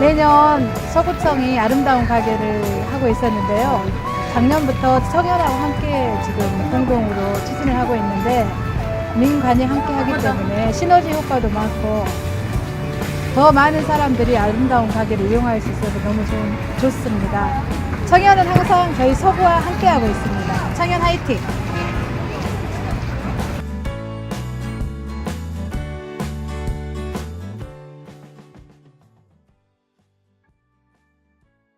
매년 서구청이 아름다운 가게를 하고 있었는데요. 작년부터 청년하고 함께 지금 공동으로 추진 민관이 함께 하기 때문에 시너지 효과도 많고 더 많은 사람들이 아름다운 가게를 이용할 수 있어서 너무 좋, 좋습니다. 청년은 항상 저희 서구와 함께 하고 있습니다. 청년 화이팅!